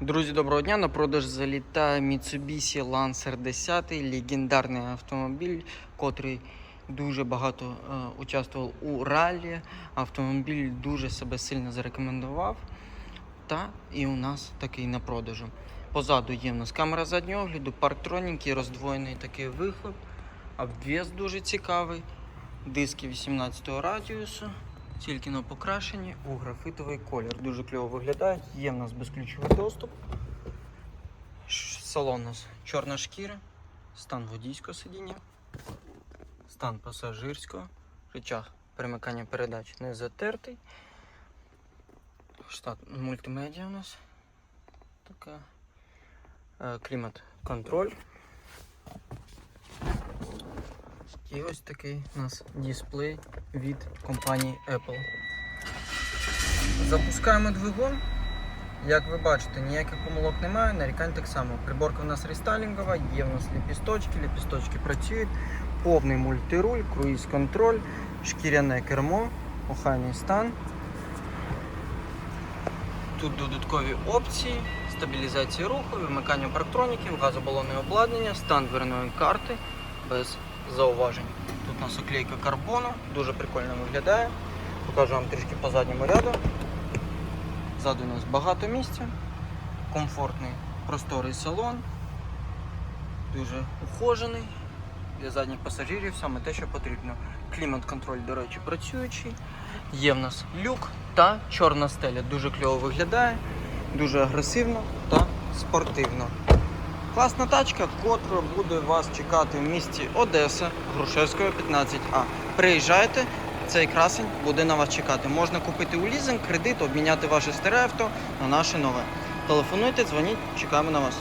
Друзі, доброго дня! На продаж залітає Mitsubishi Lancer 10, легендарний автомобіль, котрий дуже багато е, участвував у ралі. Автомобіль дуже себе сильно зарекомендував. Та і у нас такий на продажу. Позаду є в нас камера заднього огляду, парктроніки, роздвоєний такий вихлоп, обвес дуже цікавий, диски 18 радіусу. Тільки на покрашенні у графітовий колір. Дуже кльово виглядає. Є в нас безключовий доступ. Салон у нас чорна шкіра, стан водійського сидіння, стан пасажирського, рычаг перемикання передач не затертий. Штат мультимедіа у нас така. Е, Клімат контроль. І ось такий у нас дисплей від компанії Apple. Запускаємо двигун. Як ви бачите, ніяких помилок немає, нарікань так само. Приборка у нас рестайлінгова, є в нас ліпісточки, ліпісточки працюють, повний мультируль, круїз-контроль, шкіряне кермо, охайний стан. Тут додаткові опції, стабілізація руху, вимикання парктроніків, газобалонне обладнання, стан дверної карти без зауважень. Тут у нас оклейка карбону, дуже прикольно виглядає. Покажу вам трішки по задньому ряду. Ззаду у нас багато місця, комфортний просторий салон, дуже ухожений для задніх пасажирів, саме те, що потрібно. Клімат-контроль, до речі, працюючий. Є в нас люк та чорна стеля. Дуже кльово виглядає, дуже агресивно та спортивно. Класна тачка, котра буде вас чекати в місті Одеса, Грушевського 15А. Приїжджайте, цей красень буде на вас чекати. Можна купити у лізинг, кредит, обміняти ваше старе авто на наше нове. Телефонуйте, дзвоніть, чекаємо на вас.